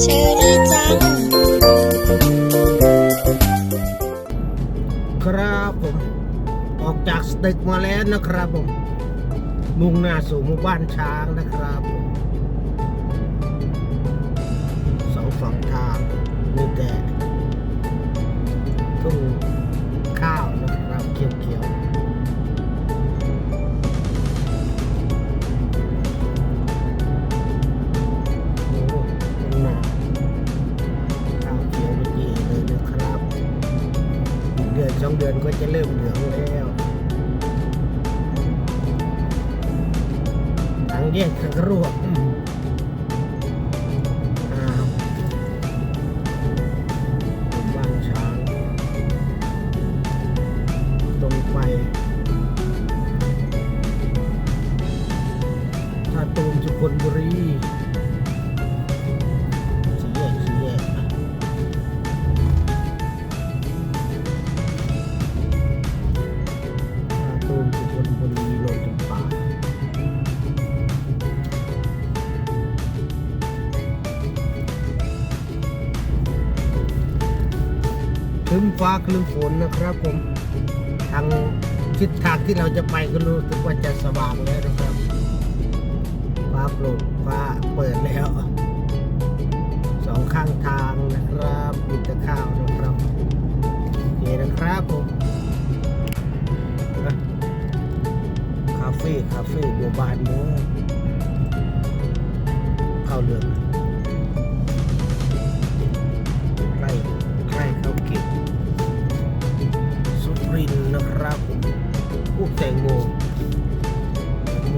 เชอรี่จัง ครับผม ออกจากสตึกมาแล้วนะครับผม มุ่งหน้าสู่หมู่บ้านช้างนะครับผมสองฝั่งทางมีแต่ คลึ้มฟ้าคลึ้มฝนนะครับผมทางทิศทางที่เราจะไปก็รู้สึกว่าจะสว่างแล้วนะครับ ฟ้าโปร่งฟ้าเปิดแล้วสองข้างทางนะครับมีต่ข้าวนะครับโอเคนะครับผมคาเฟ่คาเฟ่บัวบานโมเข้าวเรือง พวกแตงโมแตงโม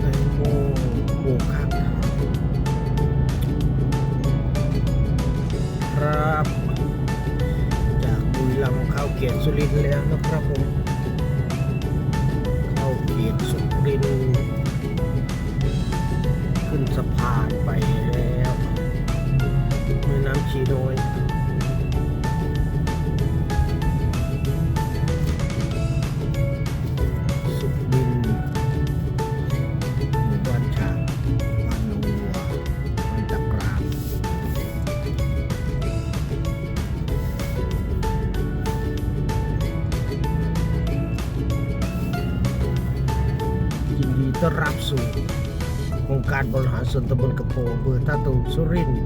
แตงโมปลูกข้างทางครับ จากบุรีรัมย์เข้าเกียรติสุรินทร์แล้วนะครับผม ส่วนตำบลกระโปงอำเภอท่าตูมสุรินทร์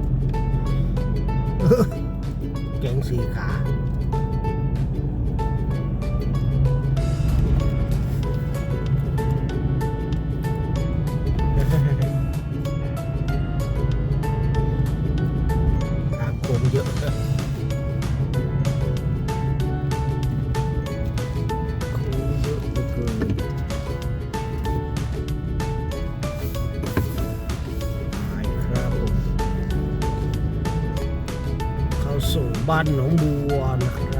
แกงสีขา บ้านหนองบัวนะครับ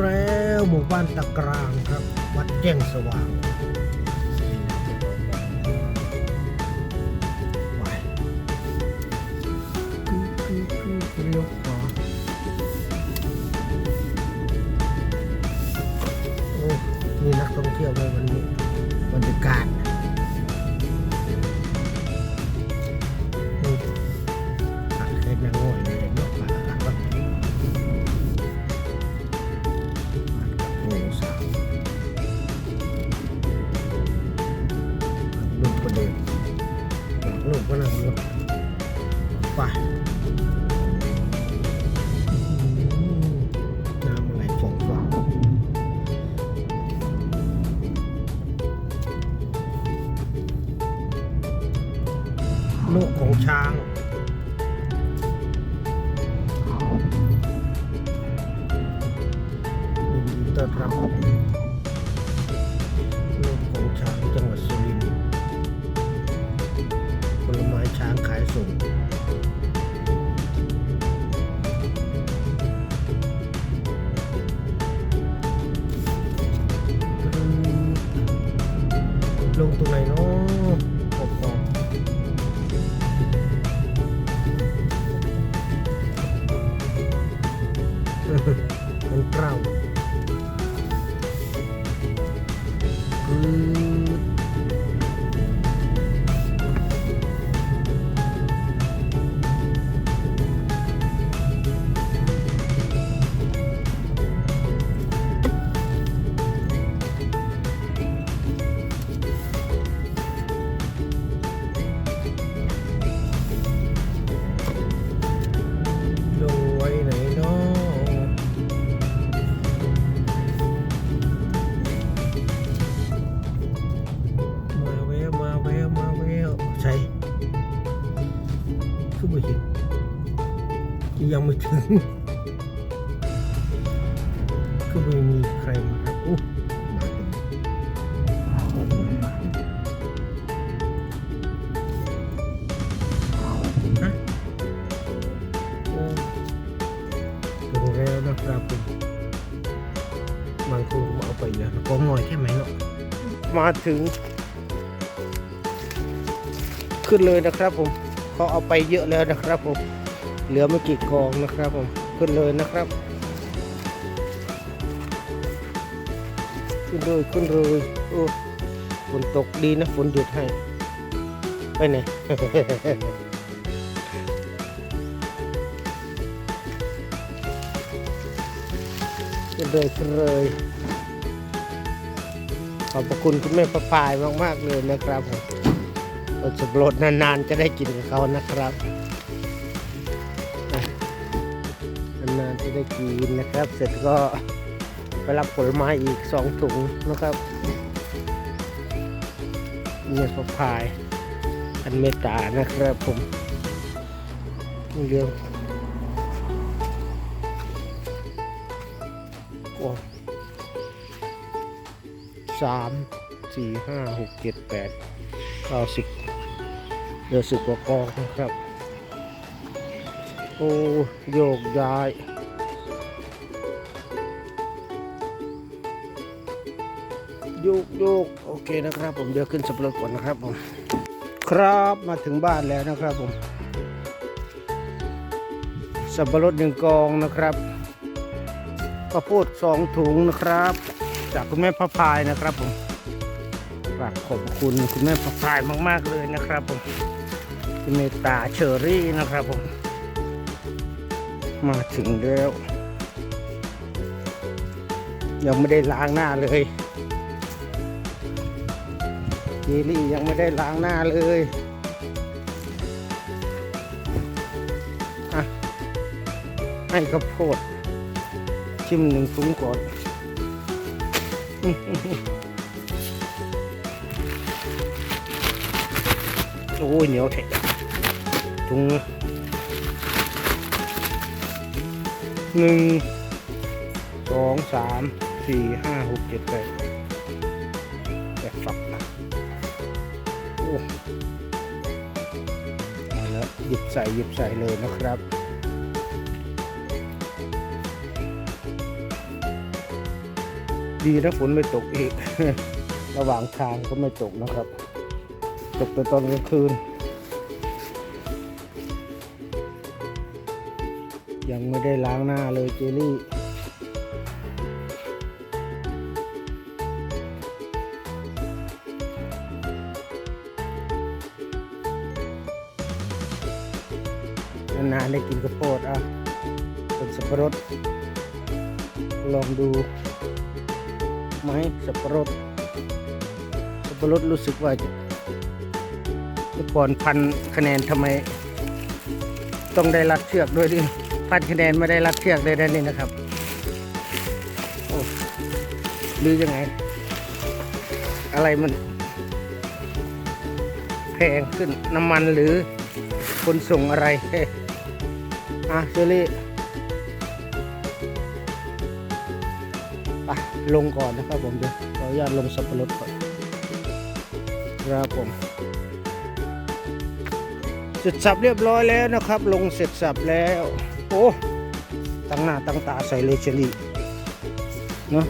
แล้วหมู่บ้านตะกรางครับ วัดแจ้งสว่างไปเรียว ลูกของช้างยินดีต้อนรับลูกของช้างจังหวัดสุรินทร์ผลไม้ช้างขายส่งลงตรงไหนเนาะ ยังไม่ถึง ก็ไม่มีใครมาครับอู้มาตรงฮะโอ้ถึงแล้วนะครับผมบางคนเอาไปเยอะนะก็ง่อยแค่ไหนเนาะมาถึง ขึ้นเลยนะครับผม เขาเอาไปเยอะแล้วนะครับผมเหลือไม่กี่กองนะครับผมขึ้นเลยนะครับขึ้นเลยขึ้นเลยโอ้ฝนตกดีนะฝนหยุดให้ไปไหนขึ้นเลยขึ้นเลยขอบพระคุณคุณแม่ประปายมากๆเลยนะครับผม อดสบรดนานๆจะได้กินกับเขานะครับนานๆจะได้กินนะครับ เสร็จก็ไปรับผลไม้อีกสองถุงนะครับแม่ประพายอันเมตานะครับผมเรื่องโอ้สามสี่ห้าหกเจ็ดแปดเก้าสิบ เดือสิบกว่ากองนะครับ โอ้โยกย้ายโยกโยกโอเคนะครับ ผมเดี๋ยวขึ้นสับปะรดก่อนนะครับผมครับมาถึงบ้านแล้วนะครับผมสับปะรดหนึ่งกองนะครับข้าวโพดสองถุงนะครับ จากคุณแม่พระพายนะครับผมกราบขอบคุณคุณแม่พระพายมาก ๆ เลยนะครับผม เมตาเชอรี่นะครับผม มาถึงแล้ว ยังไม่ได้ล้างหน้าเลยเจลี่ยังไม่ได้ล้างหน้าเลยอะให้ข้าวโพดชิมหนึ่งถุงก่อนโอ้ยเหนียวแท้ ถุงหนึ่งสองสามสี่ห้าหกเจ็ดแปดแปดฝักโอ้มาแล้วหยิบใส่หยิบใส่เลยนะครับดีนะฝนไม่ตกอีก ระหว่างทางก็ไม่ตกนะครับ ตกแต่ตอนกลางคืน ยังไม่ได้ล้างหน้าเลยเจลี่ นานๆได้กินข้าวโพดอะเป็นสับปะรด ลองดูไหมสับปะรด สับปะรดรู้สึกว่าจะก่อนพันคะแนนทำไม ต้องได้รัดเชือกด้วยดิ พันคะแนนไม่ได้รัดเชือกเลยนะนี่นะครับโอ้หรือยังไง อะไรมัน แพงขึ้นน้ำมันหรือขนส่งอะไรอะเชอรี่ไปลงก่อนนะครับผมเดี๋ยวขออนุญาตลงสับปะรดก่อนครับผมเสร็จสับเรียบร้อยแล้วนะครับ ลงเสร็จสับแล้ว อ้ตั้งหน้าตั้งตาใส่เลยเชอรี่เนาะ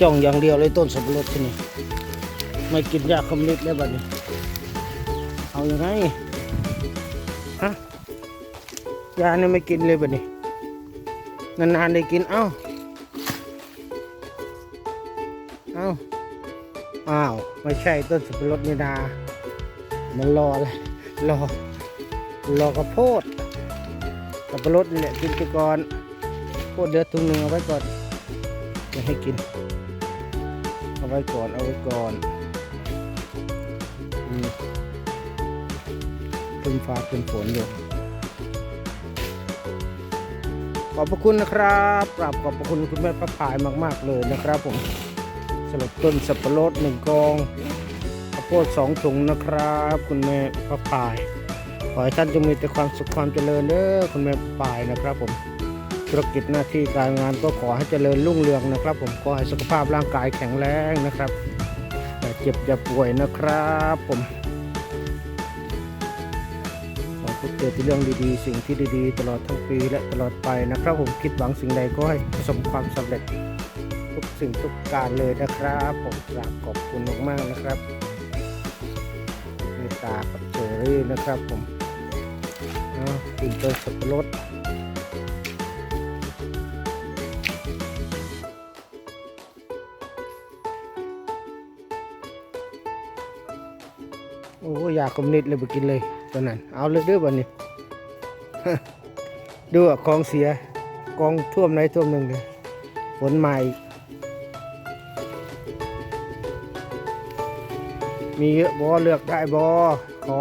จ้องอย่างเดียวเลยต้นสับปะรดที่นี่ไม่กินยาคำนิดแล้วบัดนี้ เอาอยัางไงฮะยาเนี่ยไม่กินเลยบัดนี้นานๆได้กินเอ้าเอ้าอ้าวไม่ใช่ต้นสับปะรดนี่นามันรออะไรรอรอกระโพด สับปะรดนี่แหละกินไปก่อนโพดเดือดถุงหนึ่งเอาไว้ก่อนจะให้กิน เอาไว้ก่อนเอาไว้ก่อนอืมขึ้นฟ้าขึ้นฝนอยู่ขอบพระคุณนะครับกราบขอบพระคุณคุณแม่พระพายมาก ๆ เลยนะครับผมสำหรับต้นสับปะรดหนึ่งกองข้าวโพดสองถุงนะครับ คุณแม่พระพาย อให้ท่านจงมีแต่ความสุขความเจริญเด้อคุณแม่พระพายนะครับผมธุรกิจหน้าที่การงานก็ขอให้เจริญรุ่งเรืองนะครับ ผมขอให้สุขภาพร่างกายแข็งแรงนะครับแต่าเจ็บอย่าป่วยนะครับผมขอพบเจอแต่เรื่องดีๆ สิ่งที่ดีๆ ตลอดทั้งปีและตลอดไปนะครับ ผมคิดหวังสิ่งใดก็ให้ประสบความสำเร็จ ทุกสิ่งทุกการเลยนะครับ ผมกราบขอบคุณมากๆนะครับเมตตากับเจอรี่นะครับผม เอากินต้นสับปะรดโอ้อยากกำนิดเลยไปกินเลยตอนนั้น เอาเลยเด้อบันนี้ดูอะของเสียกองท่วมไหนท่วมหนึ่งเลยฝนมาอีกมีเยอะบอเลือกได้บอขอ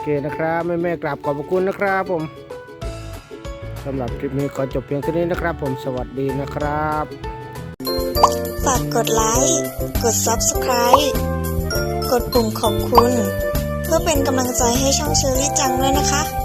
เคนะครับแม่แม่กราบขอบพระคุณนะครับผมสำหรับคลิปนี้ขอจบเพียงเท่านี้นะครับ ผมสวัสดีนะครับ ฝากกดไลค์กด Subscribe กดปุ่มขอบคุณ เพื่อเป็นกำลังใจให้ช่องเชอรี่จังด้วยนะคะ